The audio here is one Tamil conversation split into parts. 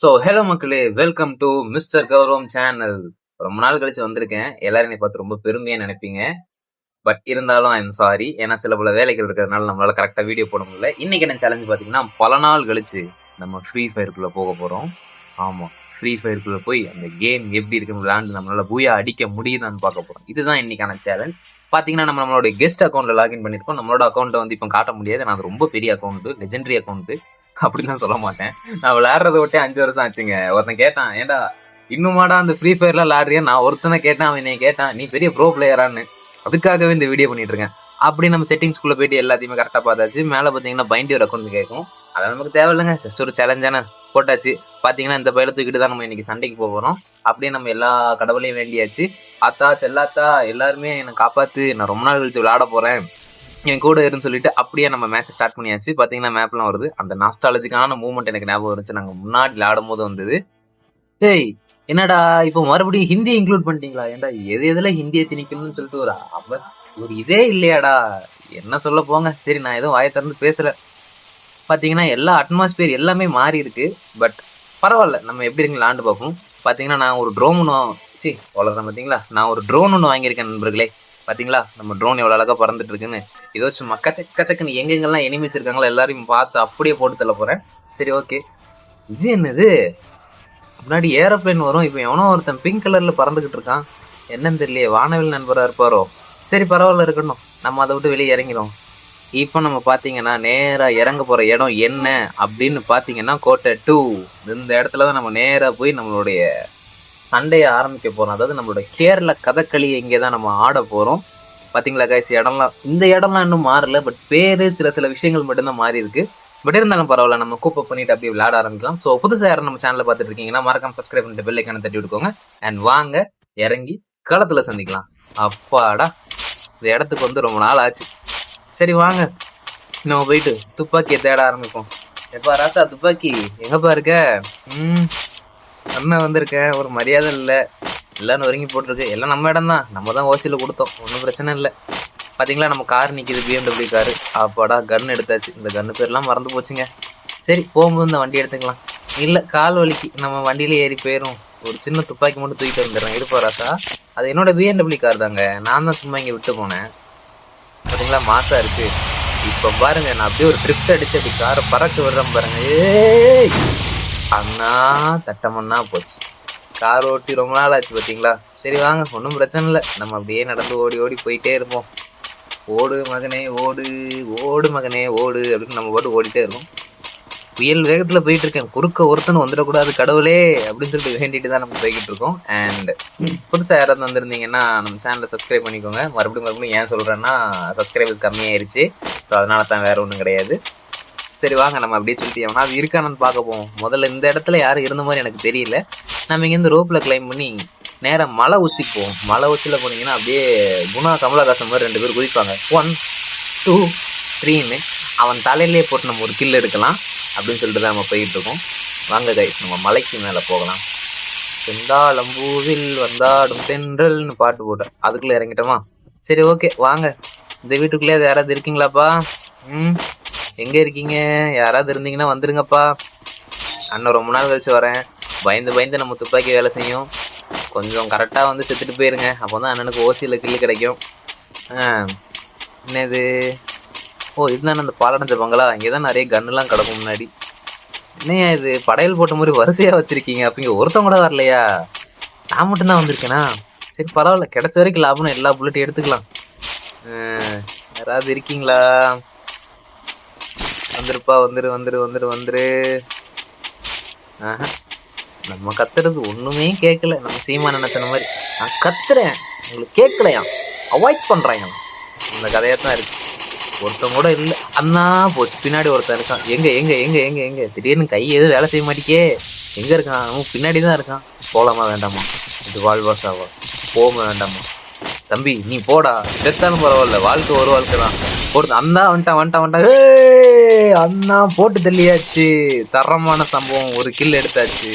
ஸோ ஹலோ மக்களே welcome to mister Gauravam channel ரொம்ப நாள் கழிச்சு வந்திருக்கேன். எல்லாரும் என்னை பார்த்து ரொம்ப பெருமையாக நினைப்பீங்க. பட் இருந்தாலும் ஐ எம் சாரி ஏன்னா சில பல வேலைகள் இருக்கிறதுனால நம்மளால கரெக்டாக வீடியோ போட முடியல. இன்னைக்கு என்ன சேலஞ்சு பார்த்தீங்கன்னா பல நாள் கழிச்சு நம்ம ஃப்ரீ ஃபயருக்குள்ளே போக போகிறோம் ஆமாம் ஃப்ரீ ஃபயருக்குள்ளே போய் அந்த கேம் எப்படி இருக்குன்னு விளாண்டு நம்மளால பூயா அடிக்க முடியுதான்னு பார்க்க போகிறோம் இதுதான் இன்னைக்கான சேலஞ்ச் பார்த்தீங்கன்னா நம்ம நம்மளோட கெஸ்ட் அக்கௌண்ட்டில் லாகின் பண்ணியிருக்கோம். நம்மளோட அக்கௌண்ட்டை வந்து இப்போ காட்ட முடியாது. நான் அது ரொம்ப பெரிய அக்கௌண்ட்டு லெஜெண்டரி அக்கௌண்ட்டு அப்படிலாம் சொல்ல மாட்டேன். நான் விளையாடுறத விட்டே அஞ்சு வருஷம் ஆச்சுங்க. ஒருத்தன் கேட்டான் ஏன்டா இன்னுமாடா அந்த ஃப்ரீ ஃபயர்ல விளையாடுறியா? நான் ஒருத்தனை கேட்டான் அவன் என்னை கேட்டான் நீ பெரிய ப்ரோ பிளேயரான்னு அதுக்காகவே இந்த வீடியோ பண்ணிட்டு இருக்கேன். அப்படி நம்ம செட்டிங்ஸ்குள்ள போயிட்டு எல்லாத்தையுமே கரெக்டாக பார்த்தாச்சு. மேலே பார்த்தீங்கன்னா பைண்டியர் அக்கௌண்ட் கேட்கும். அதெல்லாம் நமக்கு தேவையில்லைங்க. ஜஸ்ட் ஒரு சேலஞ்சான போட்டாச்சு. பார்த்தீங்கன்னா இந்த பயில தூக்கிட்டு தான் நம்ம இன்னைக்கு சண்டைக்கு போகிறோம் அப்படியே நம்ம எல்லா கடவுளையும் வேண்டியாச்சு. அத்தா செல்லாத்தா எல்லாருமே என்னை காப்பாற்று நான் ரொம்ப நாள் கழிச்சு விளையாட போகிறேன் என் கூட இருன்னு சொல்லிட்டு அப்படியே நம்ம மேட்ச் ஸ்டார்ட் பண்ணியாச்சு. பார்த்தீங்கன்னா மேப்லாம் வருது. அந்த நாஸ்டாலஜிக்கான மூவ்மெண்ட் எனக்கு ஞாபகம் இருந்துச்சு நாங்கள் முன்னாடி விளையாடும் போது வந்தது. ஏய் என்னடா இப்போ மறுபடியும் ஹிந்தி இன்க்ளூட் பண்ணிட்டீங்களா? ஏன்டா எது எதுல ஹிந்தியை திணிக்கணும்னு சொல்லிட்டு ஒரு அவஸ் ஒரு இதே இல்லையாடா. என்ன சொல்ல போங்க? சரி நான் எதுவும் வாயை திறந்து பேசல. பார்த்தீங்கன்னா எல்லா அட்மாஸ்பியர் எல்லாமே மாறி இருக்கு. பட் பரவாயில்ல. நம்ம எப்படி இருக்கு விளாண்டு பார்ப்போம். பார்த்தீங்கன்னா நான் ஒரு ட்ரோன் ஒன்று சி வளர்றேன் பார்த்தீங்களா நான் ஒரு ட்ரோன் ஒன்று வாங்கியிருக்கேன் நண்பர்களே. பார்த்தீங்களா நம்ம ட்ரோன் எவ்வளோ அழகாக பறந்துட்டு இருக்குன்னு. இதோ சும்மா கச்சக் கச்சக்குன்னு எங்கெங்கெல்லாம் எனிமீஸ் இருக்காங்களோ எல்லாரையும் பார்த்து அப்படியே போட்டு தள்ள போகிறேன் சரி ஓகே இது என்னது? முன்னாடி ஏரோப்ளேன் வரும் இப்போ எவனோ ஒருத்தன் பிங்க் கலரில் பறந்துக்கிட்டு இருக்கான். என்னன்னு தெரியலையே வானவில் நண்பராக இருப்பாரோ? சரி பரவாயில்ல இருக்கட்டும். நம்ம அதை விட்டு வெளியே இறங்கிடும் இப்போ நம்ம பார்த்தீங்கன்னா நேராக இறங்க போகிற இடம் என்ன அப்படின்னு பார்த்தீங்கன்னா கோட்டை டூ இந்த இடத்துல தான் நம்ம நேராக போய் நம்மளுடைய சண்டையை ஆரம்பிக்க போகிறோம் அதாவது நம்மளோட கேரள கதகளியை இங்கே தான் நம்ம ஆட போகிறோம் பார்த்தீங்களா கைஸ் இடம்லாம் இந்த இடம்லாம் இன்னும் மாறல பட் பேர் சில சில விஷயங்கள் மட்டும்தான் மாறி இருக்கு. பட் இருந்தாலும் பரவாயில்ல நம்ம கூப்பப் பண்ணிட்டு அப்படியே விளையாட ஆரம்பிக்கலாம். ஸோ புதுசாக யாரும் நம்ம சேனலில் பார்த்துட்டு இருக்கீங்கன்னா மறக்காம சப்ஸ்கிரைப் பண்ணிட்டு பெல் தட்டி விட்டுக்கோங்க. அண்ட் வாங்க இறங்கி களத்தில் சந்திக்கலாம். அப்பாடா இந்த இடத்துக்கு வந்து ரொம்ப நாள் ஆச்சு. சரி வாங்க. நம்ம போயிட்டு துப்பாக்கியை தேட ஆரம்பிப்போம். எப்பா ராசா துப்பாக்கி? எங்கப்பா இருக்க? ம். அண்ணன் வந்திருக்கேன் ஒரு மரியாதை இல்லை. எல்லாம் நொறுங்கி போட்டிருக்கு. எல்லாம் நம்ம இடம் தான் நம்ம தான் ஓசியில் கொடுத்தோம். ஒன்றும் பிரச்சனை இல்லை. பார்த்தீங்களா நம்ம கார் நிற்கிது பிஎம்டபிள்யூ காரு அப்பாடா கன் எடுத்தாச்சு. இந்த கன்னு பேர்லாம் மறந்து போச்சுங்க. சரி போகும்போது இந்த வண்டி எடுத்துக்கலாம். இல்லை கால் வலிக்கு. நம்ம வண்டியில் ஏறி போயிடும் ஒரு சின்ன துப்பாக்கி மட்டும் தூக்கிட்டு வந்துடுறேன். இருப்பா ராசா அது என்னோட பிஎன்டபிள்யூ கார் தாங்க. நான் தான் சும்மா இங்கே விட்டு போனேன். பார்த்தீங்களா மாசா இருக்குது இப்போ பாருங்க நான் அப்படியே ஒரு ட்ரிப்ட் அடிச்சு அப்படி காரை பறக்க விடுறேன் பாருங்க. ஏய்! அண்ணா தட்டமண்ணா போச்சு. கார் ஓட்டி ரொம்ப நாள் ஆச்சு பார்த்தீங்களா சரி வாங்க ஒன்றும் பிரச்சனை இல்லை. நம்ம அப்படியே நடந்து ஓடி ஓடி போயிட்டே இருப்போம். ஓடு மகனே ஓடு ஓடு மகனே ஓடு அப்படின்னு நம்ம பாட்டு ஓடிட்டே இருக்கோம் புயல் வேகத்தில் போயிட்டு இருக்கேன் குறுக்க ஒருத்தன் வந்துடக்கூடாது கடவுளே அப்படின்னு சொல்லிட்டு வேண்டிட்டு தான் நம்ம போய்கிட்டு இருக்கோம். அண்ட் புதுசாக யாராவது வந்திருந்தீங்கன்னா நம்ம சேனலை சப்ஸ்கிரைப் பண்ணிக்கோங்க. மறுபடியும் மறுபடியும் ஏன் சொல்கிறேன்னா சப்ஸ்கிரைபர்ஸ் கம்மியாயிருச்சு. ஸோ அதனால தான் வேற ஒன்றும் கிடையாது. சரி வாங்க நம்ம அப்படியே சொல்லிட்டு எவனா அது இருக்கானு பார்க்க போவோம் முதல்ல இந்த இடத்துல யாரும் இருந்த மாதிரி எனக்கு தெரியல. நம்ம இங்கேருந்து ரோப்பில் கிளைம் பண்ணி நேராக மலை உச்சிக்கு போவோம். மலை உச்சியில் போனீங்கன்னா அப்படியே குணா கமலஹாசன் மாதிரி ரெண்டு பேர் குதிப்பாங்க. ஒன் டூ த்ரீன்னு அவன் தலையிலே போட்டு நம்ம ஒரு கில் எடுக்கலாம் அப்படின்னு சொல்லிட்டு தான் நம்ம போயிட்டு இருக்கோம் வாங்க கைஸ் நம்ம மலைக்கு மேலே போகலாம். செந்தாளம்பூவில் வந்தாடும் தென்றல்னு பாட்டு போட்டேன். அதுக்குள்ளே இறங்கிட்டோமா? சரி ஓகே வாங்க. இந்த வீட்டுக்குள்ளே யாராவது இருக்கீங்களாப்பா? ம்? எங்கே இருக்கீங்க? யாராவது இருந்தீங்கன்னா வந்துருங்கப்பா. அண்ணன் ரொம்ப நாள் கழிச்சு வரேன். பயந்து பயந்து நம்ம துப்பாக்கி வேலை செய்யும். கொஞ்சம் கரெக்டாக வந்து செத்துட்டு போயிருங்க. அப்போ தான் அண்ணனுக்கு ஓசியில் கில்லு கிடைக்கும். என்னது? ஓ இதுதானே அந்த பாலடைஞ்ச பங்களா? இங்கே தான் நிறைய கன்னுலாம் கிடக்கும் முன்னாடி. என்ன இது? படையல் போட்ட மாதிரி வரிசையாக வச்சுருக்கீங்க. அப்படிங்க ஒருத்தவங்க கூட வரலையா? நான் மட்டும்தான் வந்திருக்கேனா? சரி பரவாயில்ல. கிடைச்ச வரைக்கும் லாபம்னு எல்லா புல்லட்டையும் எடுத்துக்கலாம். யாராவது இருக்கீங்களா? வந்துருப்பா வந்துரு வந்துரு வந்துரு வந்துரு. நம்ம கத்துறது ஒண்ணுமே கேட்கல நம்ம சீமா நினைச்சன மாதிரி. நான் கத்துறேன். உங்களுக்கு கேட்கலையா அவாய்ட் பண்றாங்க. இந்த கதையா தான் இருக்கு. ஒருத்தன் கூட இல்ல. அண்ணா போச்சு. பின்னாடி ஒருத்தன் இருக்கான். எங்க எங்க எங்க எங்க எங்க? திடீர்னு கை எதுவும் வேலை செய்ய மாட்டேக்கே எங்க இருக்கான்? அவன் பின்னாடி தான் இருக்கான். போலாமா வேண்டாமா? இது வாழ்வாசாவா? போக வேண்டாமா? தம்பி நீ போடா. செத்தாலும் பரவாயில்ல. வாழ்க்கை ஒரு வாழ்க்கை தான். ஒரு அண்ணா வந்துட்டான் வந்துட்டான் வந்துட்டான். அண்ணா போட்டு தள்ளியாச்சு. தரமான சம்பவம். ஒரு கில் எடுத்தாச்சு.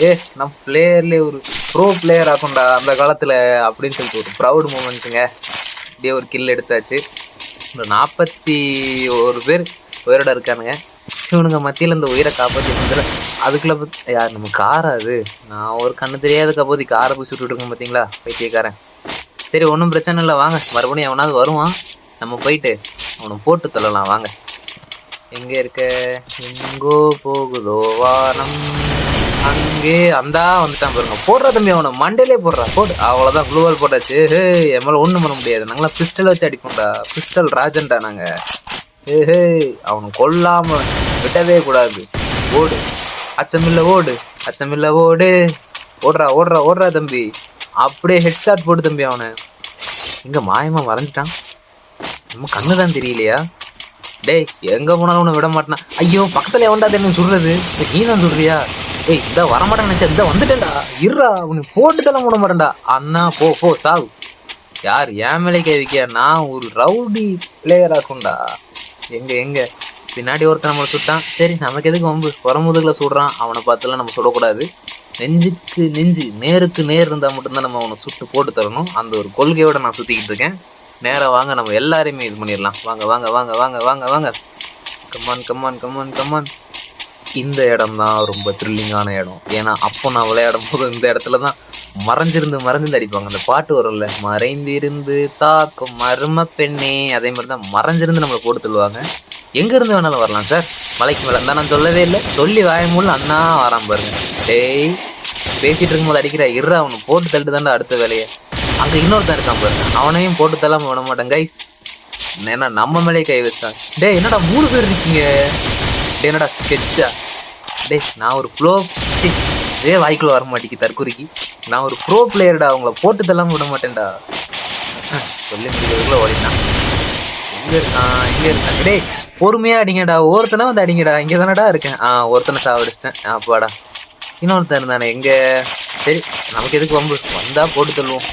ஏ நம்ம பிளேயர்லேயே ஒரு ப்ரோ பிளேயர் ஆகும்டா அந்த காலத்தில் அப்படின்னு சொல்லிட்டு ஒரு ப்ரௌட் மூமெண்ட்டுங்க இப்படியே ஒரு கில் எடுத்தாச்சு. ஒரு நாற்பத்தி ஒரு பேர் உயிரோட இருக்கானுங்க. இவனுங்க மத்தியில் இந்த உயிரை காப்பாற்றி வந்துல அதுக்குள்ள யார் நம்ம காரா அது? நான் ஒரு கண்ணு தெரியாத கபோதி காரை போய் சுட்டுட்டு இருக்கேன் பைத்தியக்காரன் சரி ஒன்றும் பிரச்சனை இல்லை. வாங்க. மறுபடியும் எவனாவது வருவான். நம்ம போயிட்டு அவனை போட்டு தள்ளலாம் வாங்க. எங்க இருக்க? எங்கோ போகுதோ வானம். அங்கே அந்தா வந்துட்டான் பாருங்க. போடுற தம்பி அவனை. மண்டையிலே போடுறா. போடு. அவ்வளோதான் குளூவல் போட்டாச்சு. ஹே என் ஒன்றும் பண்ண முடியாது. நாங்களாம் பிஸ்டல் வச்சு அடிப்போம்டா. பிஸ்டல் ராஜன்டா நாங்கள் ஹே ஹே அவனை கொல்லாம விடவே கூடாது. ஓடு. அச்சமில்ல ஓடு. அச்சமில்ல ஓடு. ஓடுறா ஓடுறா ஓடுறா தம்பி. அப்படியே ஹெட்ஷாட் போடு தம்பி அவனை. இங்கே மாயமாக வரைஞ்சிட்டான். நம்ம கண்ணு தான் தெரியலையா? டேய் எங்க போனாலும் உன்னை விட மாட்டேனா. ஐயோ பக்கத்துல எவன்டா என்ன சொல்றது? நீ தான் சொல்றியா? ஏய் இந்த வரமாட்டேன் நினைச்சா இந்த வந்துட்டேன்டா. இருடா உனக்கு போட்டுதெல்லாம் விட மாட்டேன்டா. அண்ணா போ போ சாவு. யார் என் மேலே கை வைக்க நான் ஒரு ரவுடி பிளேயர் ஆக்கும்டா எங்க எங்க? பின்னாடி ஒருத்தன் நம்மளை சுட்டான். சரி நமக்கு எதுக்கு வம்பு? புறமுதுகுல சுடுறான். அவனை பார்த்துலாம் நம்ம சுடக்கூடாது. நெஞ்சுக்கு நெஞ்சு நேருக்கு நேர் இருந்தால் மட்டும்தான் நம்ம அவனை சுட்டு போட்டு தரணும். அந்த ஒரு கொள்கையோட நான் சுற்றிக்கிட்டு இருக்கேன். நேராக வாங்க நம்ம எல்லாரையுமே இது பண்ணிடலாம். வாங்க வாங்க வாங்க வாங்க வாங்க வாங்க. கம்மான் கம்மான் கம்மான் கம்மான் இந்த இடம் தான் ரொம்ப த்ரில்லிங்கான இடம். ஏன்னா அப்போ நான் விளையாடும் போது இந்த இடத்துல தான் மறைஞ்சிருந்து மறைஞ்சிருந்து அடிப்பாங்க. அந்த பாட்டு வரும்ல மறைந்திருந்து தாக்கும் மர்ம பெண்ணே. அதே மாதிரி தான் மறைஞ்சிருந்து நம்மளை போட்டு தள்ளுவாங்க. எங்கேருந்து வேணாலும் வரலாம் சார். மலைக்கு மேலே இருந்தா நான் சொல்லவே இல்லை. சொல்லி வாயமுள்ள அண்ணா வரான் பாருங்க. டேய் பேசிகிட்டு இருக்கும்போது அடிக்கிற இரு அவனை போட்டு தள்ளிட்டு தாண்டா அடுத்த வேலையை. அங்க இன்னொருத்தன் இருக்கான் பாருங்க அவனையும் போட்டு தள்ளாம விட மாட்டேன் கைஸ் ஏன்னா நம்ம மேலே கை வச்சான். டே என்னடா மூணு பேர் இருக்கீங்க? டே என்னடா ஸ்கெட்சா டேய் நான் ஒரு ப்ளோ சி இதே வாய்க்குள்ள வர மாட்டேங்கி தற்குறிக்கு நான் ஒரு ப்ரோ பிளேயர்டா அவங்கள போட்டு தள்ளாம விட மாட்டேன்டா. சொல்லி முடிக்கிறதுக்குள்ள ஓடினான் எங்க இருக்கான்? எங்க இருக்கான்? டேய் பொறுமையா அடிங்கடா. ஒருத்தனை வந்து அடிங்கடா. இங்க தானடா இருக்கேன். ஆ ஒருத்தனை சாவடிச்சிட்டேன். அப்பாடா இன்னொருத்தன் இருந்தானே எங்க? சரி நமக்கு எதுக்கு வம்பு? வந்தா போட்டு தள்ளுவோம்.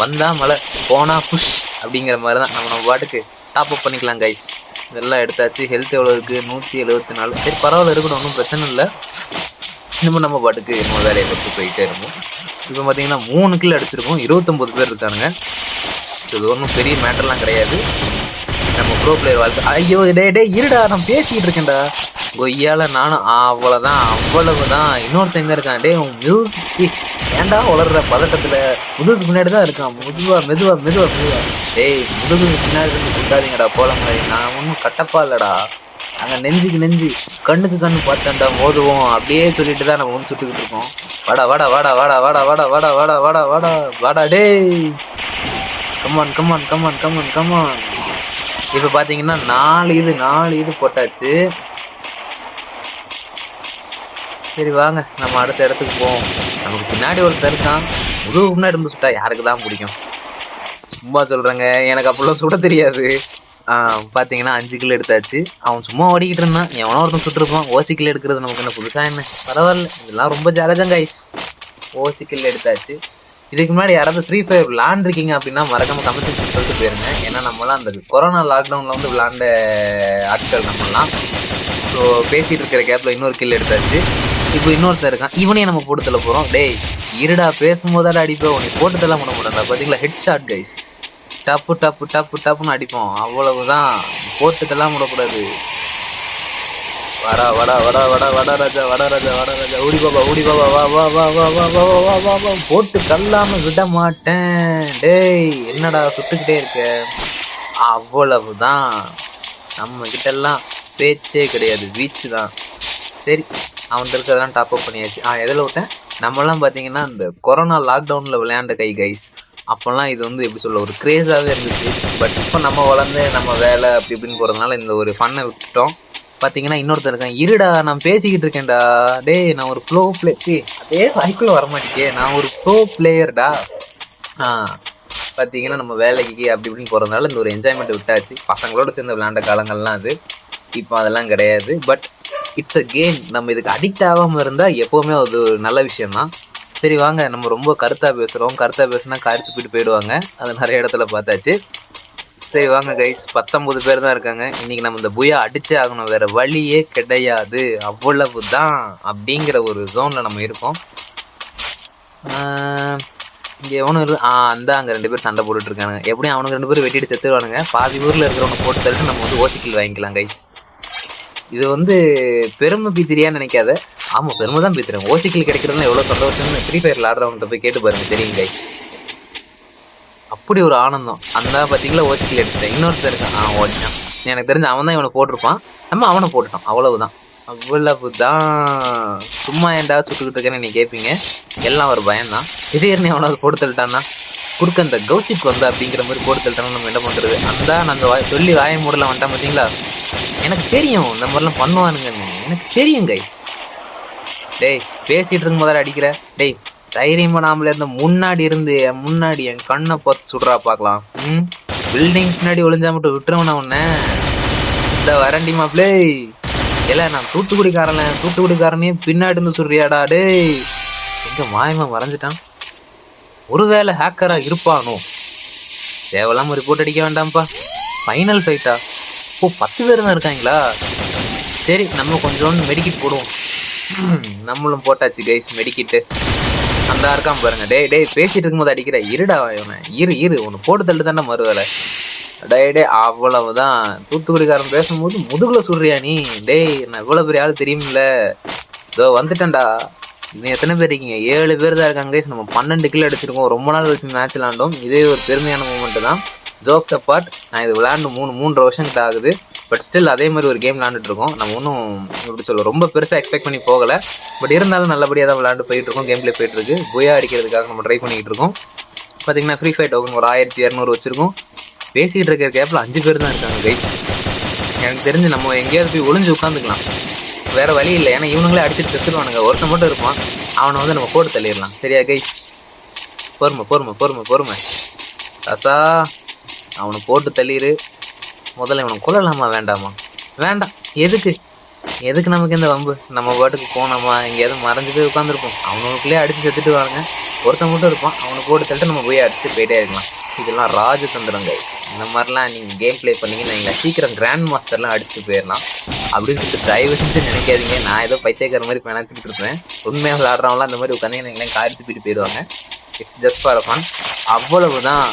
வந்தா மழை போனால் புஷ் அப்படிங்கிற மாதிரி தான் நம்ம நம்ம பாட்டுக்கு டாப் அப் பண்ணிக்கலாம் கைஸ் இதெல்லாம் எடுத்தாச்சு. ஹெல்த் எவ்வளோ இருக்குது நூற்றி எழுபத்தி நாலு. சரி பரவாயில்ல இருக்கட்டும் ஒன்றும் பிரச்சனை இல்லை. இன்னும் நம்ம பாட்டுக்கு நம்ம வேலையை பார்த்து போயிட்டே இருப்போம். இப்போ பார்த்தீங்கன்னா மூணு கிலோ அடிச்சிருக்கோம். இருபத்தொம்பது பேர் இருக்கானுங்க. ஸோ இது ஒன்றும் பெரிய மேட்டர்லாம் கிடையாது. நம்ம ப்ரோ பிளேயர் வாழ்த்து ஐயோ டே டே இருடா நான் பேசிக்கிட்டு இருக்கேன்டா கொய்யால நானும் அவ்வளோதான் அவ்வளவு தான் இன்னொருத்தங்க இருக்கான் டே உன் மியூசி ஏன்டா வளர்ற பதட்டத்துல முதுகுக்கு முன்னாடி தான் இருக்கான் மெதுவா மெதுவா மெதுவா மெதுவா டேய் முதுகுக்கு பின்னாடி இருந்து சுட்டாதீங்கடா போல மாதிரி நான் ஒன்றும் கட்டப்பா இல்லடா அங்கே நெஞ்சுக்கு நெஞ்சு கண்ணுக்கு கண்ணு பார்த்தேன்டா மோதுவோம் அப்படியே சொல்லிட்டு தான் நம்ம வந்து சுட்டுக்கிட்டு இருக்கோம் வாடா வாடா வாடா வாடா வாடா வாடா வாடா வாடா வாடா வாடா வாடா டேய் come on come on come on come on come on இப்போ பார்த்தீங்கன்னா நாலு இது நாலு இது போட்டாச்சு. சரி வாங்க. நம்ம அடுத்த இடத்துக்கு போவோம். நமக்கு பின்னாடி ஒருத்தர் இருக்கான். முதுகு முன்னாடி இருந்து சுட்டா யாருக்கு தான் பிடிக்கும்? சும்மா சொல்கிறேங்க எனக்கு அப்படிலாம் சுட தெரியாது. பார்த்தீங்கன்னா அஞ்சு கிலோ எடுத்தாச்சு. அவன் சும்மா ஓடிக்கிட்டு இருந்தான். எவனோ ஒருத்தன் சுட்டுருப்பான் ஓசி கிலோ எடுக்கிறது நமக்கு என்ன புதுசாக என்ன? பரவாயில்ல. இதெல்லாம் ரொம்ப ஜாலஜம் கைஸ் ஓசி கிலோ எடுத்தாச்சு. இதுக்கு முன்னாடி யாராவது ஃப்ரீ ஃபயர் விளாண்டுருக்கீங்க அப்படின்னா மறக்காம கமெண்ட் செக்ஷன் சொல்லிட்டு போயிருங்க. ஏன்னா நம்மலாம் அந்த கொரோனா லாக்டவுனில் வந்து விளாண்ட ஆட்கள் நம்மளாம். ஸோ பேசிகிட்டு இருக்கிற கேப்பில் இன்னொரு கில் எடுத்தாச்சு. இப்போ இன்னொருத்தர் இருக்கான். இவனே நம்ம போட்டு தள்ள போகிறோம் டேய் இருடா பேசும்போதால அடிப்போம் உனக்கு போட்டு தள்ள பண்ண முடியாது பார்த்தீங்களா ஹெட் ஷாட் கைஸ் டப்பு டப்பு டப்பு டப்புன்னு அடிப்போம். அவ்வளவுதான். போட்டு தள்ளாம விடக்கூடாது வாடா வாடா வாடா வாடா வாடா ராஜா வாடா ராஜா வாடா ராஜா. ஓடி பாபா ஓடி பாபா வா வா வா வா வா வா வா வா வா வா. போட்டு தள்ளாம விட மாட்டேன். டேய் என்னடா சுட்டுக்கிட்டே இருக்க? அவ்வளவுதான். நம்ம கிட்டெல்லாம் பேச்சே கிடையாது வீச்சு தான். சரி அவன் இருக்கிறதெல்லாம் டாப் அப் பண்ணியாச்சு. ஆ எதில் விட்டேன்? நம்மலாம் பார்த்தீங்கன்னா இந்த கொரோனா லாக்டவுனில் விளையாண்ட கை கைஸ் அப்போல்லாம் இது வந்து எப்படி சொல்ல ஒரு க்ரேஸாகவே இருந்துச்சு. பட் இப்போ நம்ம வளர்ந்து நம்ம வேலை அப்படி இப்படின்னு போகிறதுனால இந்த ஒரு ஃபன்னை விட்டுட்டோம் பார்த்தீங்கன்னா இன்னொருத்தர் இருக்கான் இருடா நான் பேசிக்கிட்டு இருக்கேன்டா. டேய் நான் ஒரு ப்ரோ பிளே சி அதே வாய்க்குள்ள வர மாட்டேங்கே நான் ஒரு ப்ரோ பிளேயர்டா ஆ பார்த்தீங்கன்னா நம்ம வேலைக்கு அப்படி இப்படின்னு போகிறதுனால இந்த ஒரு என்ஜாய்மெண்ட் விட்டாச்சு. பசங்களோட சேர்ந்து விளையாண்ட காலங்கள்லாம் அது. இப்போ அதெல்லாம் கிடையாது. பட் இட்ஸ் அ கேம் நம்ம இதுக்கு அடிக்ட் ஆகாமல் இருந்தால் எப்போவுமே அது ஒரு நல்ல விஷயம்தான். சரி வாங்க. நம்ம ரொம்ப கருத்தாக பேசுகிறோம் கருத்தாக பேசுனா கருத்து போயிட்டு போயிடுவாங்க. அது நிறைய இடத்துல பார்த்தாச்சு. சரி வாங்க கைஸ் பத்தொம்பது பேர் தான் இருக்காங்க. இன்னைக்கு நம்ம இந்த புயா அடிச்சே ஆகணும். வேற வழியே கிடையாது. அவ்வளவு தான் அப்படிங்கிற ஒரு ஜோன்ல நம்ம இருக்கோம். இங்கே எவனும் ஆ அந்த அங்கே ரெண்டு பேர் சண்டை போட்டுட்டு இருக்காங்க எப்படியும் அவனுக்கு ரெண்டு பேரும் வெட்டிட்டு செத்துருவானுங்க. பாதி ஊரில் இருக்கிறவங்க போட்டு தள்ளிட்டு நம்ம வந்து ஓசிக்கில் வாங்கிக்கலாம் கைஸ் இது வந்து பெருமை பீத்திரியான்னு நினைக்காத. ஆமாம் பெருமை தான் பீத்துறேன் ஓசிக்கில் கிடைக்கிறதுல எவ்வளோ சந்தோஷம்னு ஃப்ரீ ஃபயர் விளாடுறவங்ககிட்ட போய் கேட்டு பாருங்க. தெரியும் கைஸ் அப்படி ஒரு ஆனந்தம். அந்த பாத்தீங்களா ஓசிக்கில் எடுத்துட்டேன். இன்னொருத்தர் இருக்கான். ஆ ஓடினான் எனக்கு தெரிஞ்ச அவன் தான் இவனை போட்டிருப்பான். நம்ம அவனை போட்டுட்டான் அவ்வளவுதான். அவ்வளவுதான். சும்மா ஏன்டா சுட்டுக்கிட்டு இருக்கேன்னு நீ கேட்பீங்க எல்லாம் ஒரு பயம்தான். திடீர்னு அவனாவது போட்டு தள்ளிட்டான்னா குறுக்க அந்த கௌசிப் வந்தா அப்படிங்கிற மாதிரி போட்டு தள்ளிட்டானா நம்ம என்ன பண்றது? அந்த நாங்கள் வாய் சொல்லி வாய மூடல வந்துட்டான் பார்த்தீங்களா எனக்கு தெரியும். இந்த மாதிரிலாம் பண்ணுவானுங்க எனக்கு தெரியும் கைஸ் டேய் பேசிட்டு இருக்கும் போதால அடிக்கிற? டேய் தைரியம் பண்ணாமல இருந்த முன்னாடி இருந்து என் முன்னாடி என் கண்ணை பார்த்து சுடுறா பார்க்கலாம். ம்? பில்டிங் பின்னாடி ஒளிஞ்சா மட்டும் விட்டுருவனா உன்ன. இந்த வரண்டி மாப்பிளே. இல்லை நான் தூத்துக்குடிக்காரன் தூத்துக்குடிக்காரனே பின்னாடி இருந்து சுடுறியாடா டேய். எங்க மாயமா மறைஞ்சிட்டான் ஒருவேளை ஹேக்கரா இருப்பானோ? தேவையில்லாம ரிப்போர்ட் அடிக்க வேண்டாம்ப்பா. ஃபைனல் ஃபைட்டா ஓ பத்து பேர் தான் இருக்காங்களா? சரி நம்ம கொஞ்சோண்டு மெடிக்கிட் போடுவோம். நம்மளும் போட்டாச்சு கைஸ் மெடிக்கிட்டு. அந்த இருக்கான் பாருங்க. டேய் டேய் பேசிட்டு இருக்கும்போது அடிக்கிற இருடா இவனை. இரு இரு உன்னை போட்டு தள்ளு தானே மறுவேலை. டேய் டே அவ்வளவுதான். தூத்துக்குடிக்காரன் பேசும்போது முதுகுல சுடுறியா நீ? டேய் நான் இவ்வளவு பெரிய ஆள் தெரியுமில்ல. இதோ வந்துட்டேன்டா. இன்னும் எத்தனை பேர் இருக்கீங்க? ஏழு பேர் தான் இருக்காங்க நம்ம பன்னெண்டு கிலோ அடிச்சிருக்கோம். ரொம்ப நாள் கழிச்சு மேட்ச் விளாண்டோம். இதே ஒரு பெருமையான மூமெண்ட் தான். ஜோக்ஸ் அப்பார்ட் நான் இது விளாண்டு மூணு மூன்று வருஷங்கிட்ட ஆகுது. பட் ஸ்டில் அதே மாதிரி ஒரு கேம் விளாண்டுட்டு இருக்கோம் நம்ம ஒன்றும் எப்படி சொல்ல ரொம்ப பெருசாக எக்ஸ்பெக்ட் பண்ணி போகலை. பட் இருந்தாலும் நல்லபடியாக தான் விளாண்டு போயிட்டு இருக்கோம் கேம் பிளே போயிட்டு இருக்கு புயா அடிக்கிறதுக்காக நம்ம ட்ரை பண்ணிகிட்டு இருக்கோம் பார்த்தீங்கன்னா ஃப்ரீ ஃபயர் டோக்கன் ஒரு ஆயிரத்தி இரநூறு வச்சுருக்கோம். பேசிக்கிட்டு இருக்கிற கேப்பில் அஞ்சு பேர் தான் இருக்காங்க கைஸ் எனக்கு தெரிஞ்சு நம்ம எங்கேயாவது போய் ஒளிஞ்சு உட்காந்துக்கலாம். வேறு வழி இல்லை. ஏன்னா இவனுங்களே அடிச்சுட்டு செத்துருவானுங்க. ஒருத்தன் மட்டும் இருப்பான். அவனை வந்து நம்ம போட்டு தள்ளிடலாம். சரியா கைஸ் பொறுமை பொறுமை பொறுமை பொறுமை ரசா அவனை போட்டு தள்ளிடு முதல்ல இவனை கொல்லலாமா வேண்டாமா? வேண்டாம். எதுக்கு? எதுக்கு நமக்கு இந்த வம்பு? நம்ம பாட்டுக்கு போனோமா? எங்கேயாவது மறைஞ்சு போய் உட்காந்துருப்போம் அவனுக்குள்ளேயே அடித்து செத்துட்டு வாங்க. ஒருத்தன் மட்டும் இருப்பான். அவனை போட்டு தள்ளிட்டு நம்ம போய் அடிச்சுட்டு போயிட்டே இருக்கலாம். இதெல்லாம் ராஜதந்திரம் கைஸ் இந்த மாதிரிலாம் நீங்கள் கேம் ப்ளே பண்ணீங்கன்னா நீங்கள் சீக்கிரம் கிராண்ட் மாஸ்டர்லாம் அடிச்சுட்டு போயிடலாம் அப்படின்னு சொல்லிட்டு தயவு செஞ்சு நினைக்காதீங்க. நான் ஏதோ பைத்தியக்கார மாதிரி பிணத்துக்கிட்டு இருப்பேன். உண்மையாக விளாட்றவங்களாம் அந்த மாதிரி உட்காந்து எங்களையும் காரி போயிட்டு போயிடுவாங்க இட்ஸ் ஜஸ்ட் ஃபார் ஃபன் அவ்வளவுதான்.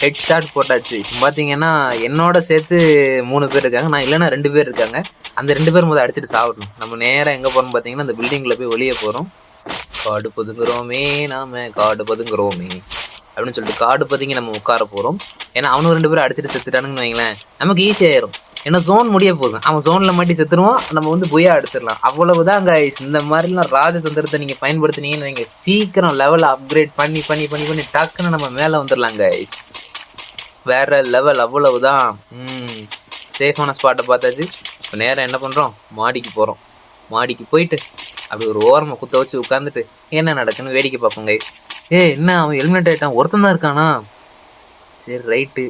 ஹெட் ஷாட் போட்டாச்சு. இப்போ பார்த்தீங்கன்னா என்னோட சேர்த்து மூணு பேர் இருக்காங்க. நான் இல்லைன்னா ரெண்டு பேர் இருக்காங்க. அந்த ரெண்டு பேர் முதல் அடிச்சுட்டு சாப்பிடணும் நம்ம நேராக எங்கே போகிறோம்னு பார்த்தீங்கன்னா அந்த பில்டிங்கில் போய் வெளியே போகிறோம் காடு பதுங்குறோமே நாம. காடு பதுங்குறோமே. அப்படின்னு சொல்லிட்டு காடு பதுங்கி நம்ம உட்கார போகிறோம் ஏன்னா அவனுக்கு ரெண்டு பேரும் அடிச்சுட்டு செத்துட்டானுங்கன்னு வைங்களேன் நமக்கு ஈஸியாயிரும் ஏன்னா ஜோன் முடிய போதும். அவன் ஜோனில் மாட்டி செத்துருவோம் நம்ம வந்து புயா அடிச்சிடலாம். அவ்வளவுதான் கைஸ் இந்த மாதிரிலாம் ராஜதந்திரத்தை நீங்கள் பயன்படுத்தினீங்கன்னு நீங்க சீக்கிரம் லெவல் அப்கிரேட் பண்ணி பண்ணி பண்ணி பண்ணி டக்குன்னு நம்ம மேலே வந்துடலாம் கைஸ் வேற லெவல் அவ்வளவுதான். ம். சேஃபான ஸ்பாட்டை பார்த்தாச்சு. இப்போ நேரம் என்ன பண்ணுறோம் மாடிக்கு போகிறோம் மாடிக்கு போயிட்டு அப்படி ஒரு ஓரமாக குத்த வச்சு உட்காந்துட்டு என்ன நடக்குன்னு வேடிக்கை பார்ப்போம் கைஸ் ஏ என்ன அவன் ஹெல்மெட் ஆகிட்டான் ஒருத்தன் தான் இருக்கானா? சரி ரைட்டு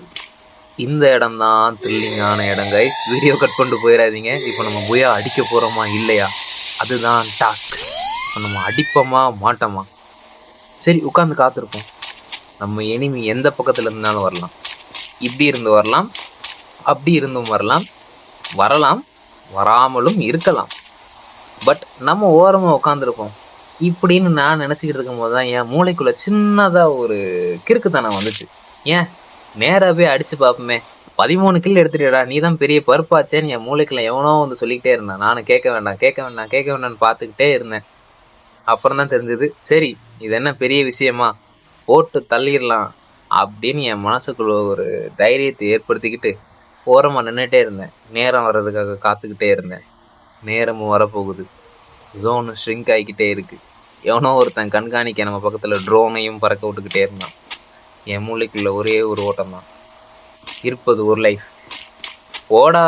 இந்த இடம் தான் த்ரில்லிங்கான இடம் கைஸ் வீடியோ கட் பண்ணிட்டு போயிடாதீங்க. இப்போ நம்ம புயா அடிக்க போகிறோமா இல்லையா? அதுதான் டாஸ்க் இப்போ நம்ம அடிப்போமா மாட்டோமா? சரி உட்காந்து காத்திருப்போம். நம்ம எனிமி எந்த பக்கத்தில் இருந்தாலும் வரலாம். இப்படி இருந்து வரலாம் அப்படி இருந்தும் வரலாம். வரலாம் வராமலும் இருக்கலாம். பட் நம்ம ஓரமாக உட்காந்துருப்போம் இப்படின்னு நான் நினச்சிக்கிட்டு இருக்கும்போது தான் என் மூளைக்குள்ளே சின்னதாக ஒரு கிறுக்குத்தனம் வந்துச்சு. ஏன்? நேராக போய் அடித்து பார்ப்போமே பதிமூணு கில் எடுத்துட்டா நீ தான் பெரிய பருப்பாச்சேன்னு என் மூளைக்குள்ள எவனோ வந்து சொல்லிக்கிட்டே இருந்தான். நானும் கேட்க வேண்டாம் கேட்க வேண்டாம் கேட்க வேண்டாம்னு பார்த்துக்கிட்டே இருந்தேன். அப்புறம் தான் தெரிஞ்சது சரி இது என்ன பெரிய விஷயமா? போட்டு தள்ளிடலாம் அப்படின்னு என் மனசுக்குள்ள ஒரு தைரியத்தை ஏற்படுத்திக்கிட்டு ஓரமாக நின்றுட்டே இருந்தேன். நேரம் வர்றதுக்காக காத்துக்கிட்டே இருந்தேன். நேரமும் வரப்போகுது. ஜோன் ஷ்ரிங்க் ஆகிக்கிட்டே இருக்கு. எவனோ ஒருத்தன் கண்காணிக்க நம்ம பக்கத்தில் ட்ரோனையும் பறக்க விட்டுக்கிட்டே இருந்தான். என் மூளைக்குள்ள ஒரே ஒரு ஓட்டம் தான். இருப்பது ஒரு லைஃப் போடா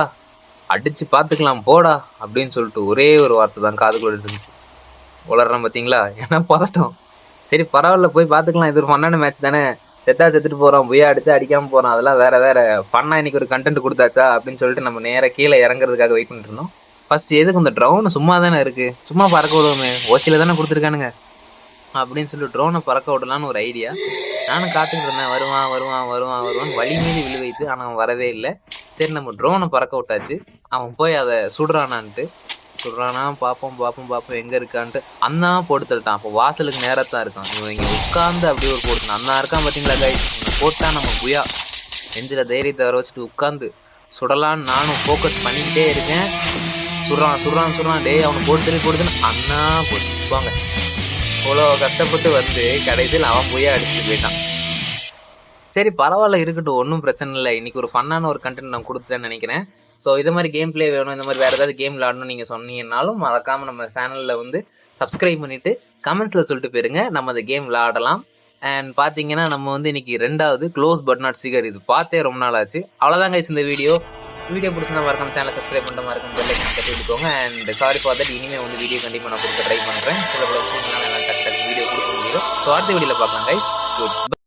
அடிச்சு பார்த்துக்கலாம் போடா அப்படின்னு சொல்லிட்டு ஒரே ஒரு வார்த்தை தான் காதுக்குள்ள இருந்துச்சு. உளறேன் பார்த்தீங்களா ஏன்னா பதட்டம். சரி பரவாயில்ல போய் பார்த்துக்கலாம் இது ஒரு ஃபன்னான மேட்ச் தானே. செத்தா செத்துட்டு போகிறோம் புயா அடிச்சா அடிக்காமல் போகிறோம் அதெல்லாம் வேறு வேறு. ஃபன்னாக இன்னைக்கு ஒரு கண்டென்ட் கொடுத்தாச்சா அப்படின்னு சொல்லிட்டு நம்ம நேராக கீழே இறங்குறதுக்காக வெயிட் பண்ணிட்டு இருந்தோம். ஃபர்ஸ்ட் எதுக்கு இந்த ட்ரோன் சும்மா தானே இருக்குது சும்மா பறக்க விடுவோமே. ஓசியில் தானே கொடுத்துருக்கானுங்க. அப்படின்னு சொல்லி ட்ரோனை பறக்க விடலான்னு ஒரு ஐடியா நானும் காத்துக்கிட்டு இருந்தேன். வருவான் வருவான் வருவான் வருவான் வழி மீறி விழு வைத்து ஆனால் அவன் வரவே இல்லை. சரி நம்ம ட்ரோனை பறக்க விட்டாச்சு. அவன் போய் அதை சுடுறானான்ட்டு. சுடுறானா பார்ப்போம் பார்ப்போம் பார்ப்போம் எங்கே இருக்கான்ட்டு. அண்ணா போட்டு தள்ளிட்டான். அப்போ வாசலுக்கு நேரத்தான் இருக்கான். இவன் இங்கே உட்காந்து அப்படியே ஒரு போட்டு அண்ணா இருக்கான் பார்த்தீங்களா கைஸ் போட்டா நம்ம புயா. நெஞ்சில் தைரியத்தை வர வச்சுட்டு உட்காந்து சுடலான்னு நானும் ஃபோக்கஸ் பண்ணிக்கிட்டே இருக்கேன். சுடுறான் சுடுறான் சுடுறான். டே அவனை போட்டு போடுதுன்னு அண்ணா போச்சுப்பாங்க அவ்வளோ இவ்வளோ கஷ்டப்பட்டு வந்து கடைசியில் அவன் போய் அடிச்சுட்டு போயிட்டான். சரி பரவாயில்ல இருக்கட்டும். ஒன்றும் பிரச்சனை இல்லை. இன்னைக்கு ஒரு ஃபன்னான ஒரு கண்டென்ட் நான் கொடுத்தேன்னு நினைக்கிறேன். ஸோ இது மாதிரி கேம் ப்ளே வேணும் இந்த மாதிரி வேறு ஏதாவது கேம் விளாடணும் நீங்கள் சொன்னீங்கன்னாலும் மறக்காமல் நம்ம சேனலில் வந்து சப்ஸ்கிரைப் பண்ணிவிட்டு கமெண்ட்ஸில் சொல்லிட்டு போயிருங்க. நம்ம அந்த கேம் விளாடலாம் அண்ட் பார்த்தீங்கன்னா நம்ம வந்து இன்னைக்கு ரெண்டாவது க்ளோஸ் பட் நாட் சிகர். இது பார்த்தே ரொம்ப நாள் ஆச்சு. அவ்வளோதான் கைஸ் இந்த வீடியோ வீடியோ பிடிச்சிருந்தா மறக்காம சேனல் சப்ஸ்கிரைப் பண்ணிட்டு மறக்காம பெல் ஐக்கன் தட்டி விட்டுக்கோங்க. அண்ட் சாரி ஃபார் தட் இனிமேல் வந்து வீடியோ கண்டிப்பாக நான் கொடுக்க ட்ரை பண்ணுறேன் சில பல விஷயங்கள்லாம் எல்லாம் டக்கு டக்கு வீடியோ கொடுக்க முடியும் ஸோ அடுத்த வீடியோவில் பார்க்கலாம் கைஸ் குட்